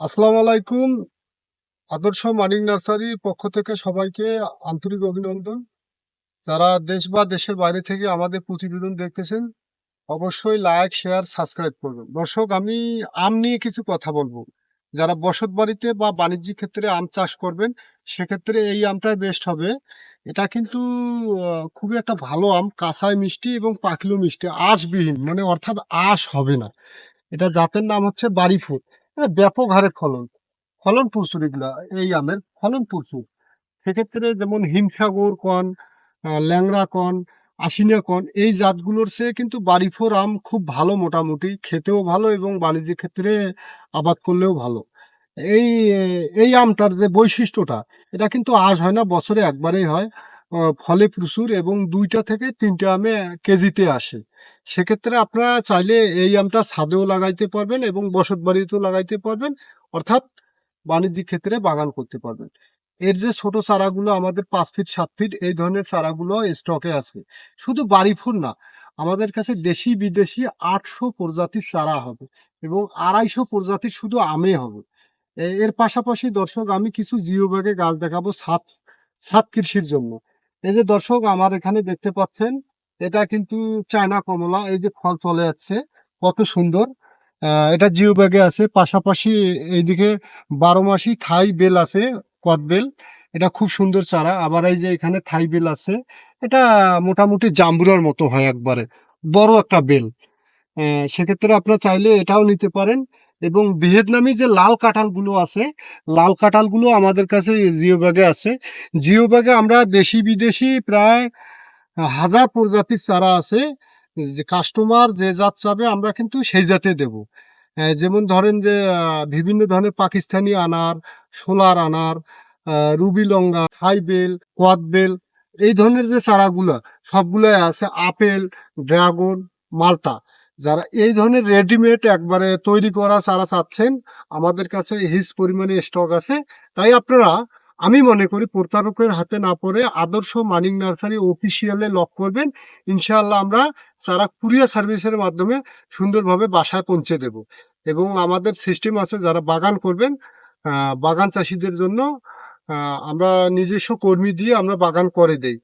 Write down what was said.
আসসালামু আলাইকুম। আদর্শ মানিক নার্সারি পক্ষ থেকে সবাইকে আন্তরিক অভিনন্দন। যারা দেশ বা দেশের বাইরে থেকে আমাদের প্রতিবেদন দেখতেছেন, অবশ্যই লাইক, শেয়ার, সাবস্ক্রাইব করবেন। দর্শক, আমি আম নিয়ে কিছু কথা বলব। যারা বসত বাড়িতে বা বাণিজ্যিক ক্ষেত্রে আম চাষ করবেন, সেক্ষেত্রে এই আমটাই বেস্ট হবে। এটা কিন্তু খুবই একটা ভালো আম কাঁচায় মিষ্টি এবং পাকলেও মিষ্টি, আঁশবিহীন মানে অর্থাৎ আঁশ হবে না। এটা জাতের নাম হচ্ছে বাড়িফুল এটা ব্যাপক হারে ফলন। ফলন প্রচুর এগুলা, এই আমের ফলন প্রচুর। সেক্ষেত্রে যেমন হিমসাগর কন ল্যাংড়া কন আশিনা কন এই জাতগুলোর চেয়ে কিন্তু বাড়িফোর আম খুব ভালো মোটামুটি, খেতেও ভালো এবং বাণিজ্যিক ক্ষেত্রে আবাদ করলেও ভালো। এই এই আমটার যে বৈশিষ্ট্যটা, এটা কিন্তু আজ হয় না, বছরে একবারেই হয়। ফলে প্রচুর এবং দুইটা থেকে তিনটা আমে কেজিতে আসে। সেক্ষেত্রে আপনারা চাইলে এই আমটা ছাদেও লাগাইতে পারবেন এবং বসত বাড়িতেও লাগাইতে পারবেন, অর্থাৎ বাণিজ্যিক ক্ষেত্রে বাগান করতে পারবেন। এর যে ছোট চারাগুলো, আমাদের পাঁচ ফিট, সাত ফিট, এই ধরনের চারাগুলো স্টকে আছে। শুধু বাড়ি ফুল না, আমাদের কাছে দেশি বিদেশি আটশো প্রজাতির চারা হবে এবং আড়াইশো প্রজাতির শুধু আমে হবে। এর পাশাপাশি দর্শক, আমি কিছু জিও ব্যাগে গাছ দেখাবো সাত সাত কৃষির জন্য। এই যে দর্শক, আমার এখানে দেখতে পাচ্ছেন, এটা কিন্তু চায়না কমলা, এই যে ফল চলে যাচ্ছে কত সুন্দর। এটা জিও ব্যাগে আছে, পাশাপাশি এইদিকে বারো মাসি থাই বেল আছে কদবেল এটা খুব সুন্দর চারা। আবার এই যে এখানে থাই বেল আছে, এটা মোটামুটি জাম্বুরার মতো হয় একবারে, বড় একটা বেল। সেক্ষেত্রে আপনারা চাইলে এটাও নিতে পারেন। এবং ভিয়েতনামি যে লাল কাঁঠালগুলো আছে, লাল কাঁঠালগুলো আমাদের কাছে জিও ব্যাগে আছে। জিও ব্যাগে আমরা দেশি বিদেশি প্রায় হাজার প্রজাতির চারা আছে, যে কাস্টমার যে জাত চাবে আমরা কিন্তু সেই জাতে দেব। যেমন ধরেন যে বিভিন্ন ধরনের পাকিস্তানি আনার, সোলার আনার রুবি লঙ্গা থাইবেল কোয়াদবেল এই ধরনের যে চারাগুলো, সবগুলোই আছে আপেল, ড্রাগন, মালটা। যারা এই ধরনের রেডিমেড একবারে তৈরি করা চারা চাচ্ছেন, আমাদের কাছে হিজ পরিমাণে স্টক আছে। তাই আপনারা, আমি মনে করি প্রতারকের হাতে না পড়ে আদর্শ মানিক নার্সারি অফিসিয়ালে লক করবেন। ইনশাআল্লাহ আমরা চারা কুরিয়ার সার্ভিসের মাধ্যমে সুন্দরভাবে বাসায় পৌঁছে দেব। এবং আমাদের সিস্টেম আছে যারা বাগান করবেন বাগান চাষিদের জন্য আমরা নিজস্ব কর্মী দিয়ে আমরা বাগান করে দেই।